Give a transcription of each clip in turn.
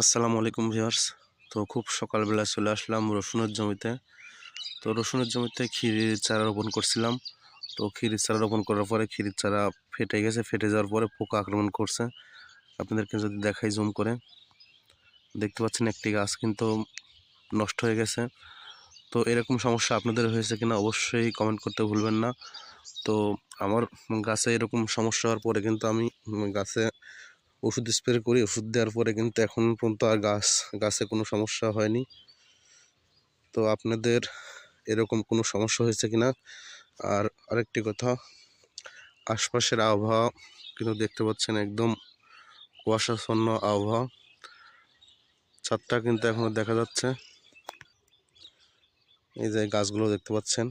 আসসালামু আলাইকুম ভিউয়ার্স। তো খুব সকালবেলা চলে আসলাম রসুনের জমিতে। তো রসুনের জমিতে ক্ষীরির চারা রোপণ করছিলাম। তো ক্ষীরির চারা রোপণ করার পরে ক্ষীরির চারা ফেটে গেছে, ফেটে যাওয়ার পরে পোকা আক্রমণ করছে। আপনাদেরকে যদি দেখাই জুম করে। দেখতে পাচ্ছেন একটি গাছ কিন্তু নষ্ট হয়ে গেছে। তো এরকম সমস্যা আপনাদের হয়েছে কিনা অবশ্যই কমেন্ট করতে ভুলবেন না। তো আমার গাছে এরকম সমস্যা হওয়ার পরে কিন্তু আমি গাছে ওষুধ স্প্রে করি, ওষুধ দেওয়ার পরে কিন্তু এখন পর্যন্ত আর গাছ, গাছে কোনো সমস্যা হয়নি। তো আপনাদের এরকম কোনো সমস্যা হয়েছে কিনা? আর আরেকটি কথা, আশপাশের আবহাওয়া কিন্তু দেখতে পাচ্ছেন একদম কুয়াশাচ্ছন্ন আবহাওয়া। ছাদটা কিন্তু এখনও দেখা যাচ্ছে। এই যে গাছগুলো দেখতে পাচ্ছেন।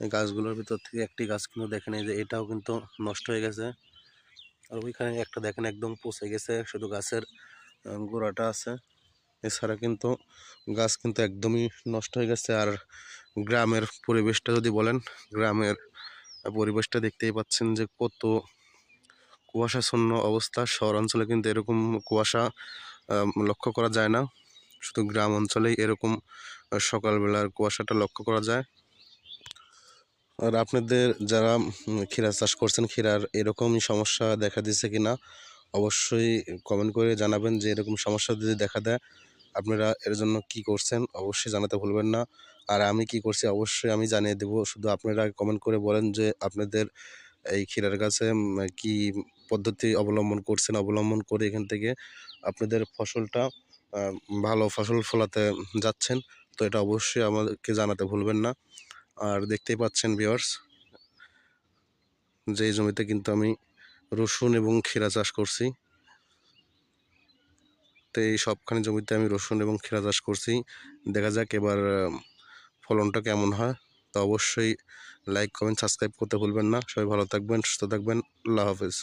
এই গাছগুলোর ভিতর থেকে একটি গাছ কিন্তু দেখেন, এই যে এটাও কিন্তু নষ্ট হয়ে গেছে। আর ওইখানে একটা দেখেন একদম পচে গেছে, শুধু গাছের গোড়াটা আছে। এছাড়া কিন্তু গাছ কিন্তু একদমই নষ্ট হয়ে গেছে। আর গ্রামের পরিবেশটা যদি বলেন, গ্রামের পরিবেশটা দেখতেই পাচ্ছেন যে কত কুয়াশাচ্ছন্ন অবস্থা। শহর অঞ্চলে কিন্তু এরকম কুয়াশা লক্ষ্য করা যায় না। শুধু গ্রাম অঞ্চলেই এরকম সকালবেলার কুয়াশাটা লক্ষ্য করা যায়। আর আপনাদের যারা ক্ষীরা চাষ করছেন ক্ষীরার এরকমই সমস্যা দেখা দিচ্ছে কিনা অবশ্যই কমেন্ট করে জানাবেন যে এরকম সমস্যা যদি দেখা দেয় আপনারা এর জন্য কি করছেন অবশ্যই জানাতে ভুলবেন না। আর আমি কি করছি অবশ্যই আমি জানিয়ে দেব। শুধু আপনারা কমেন্ট করে বলেন যে আপনাদের এই ক্ষীরার উম, কি পদ্ধতি অবলম্বন করছেন অবলম্বন করে এখান থেকে আপনাদের ফসলটা ভালো ফসল ফলাতে যাচ্ছেন। তো এটা অবশ্যই আমাদেরকে জানাতে ভুলবেন না। আর দেখতেই পাচ্ছেন ভিওয়ার্স যে জমিতে কিন্তু আমি রসুন এবং ক্ষীরা চাষ করছি, তো এই সবখানি জমিতে আমি রসুন এবং ক্ষীরা চাষ করছি। দেখা যাক এবার ফলনটা কেমন হয়। তো অবশ্যই লাইক কমেন্ট সাবস্ক্রাইব করতে ভুলবেন না। সবাই ভালো থাকবেন, সুস্থ থাকবেন। আল্লাহ হাফেজ।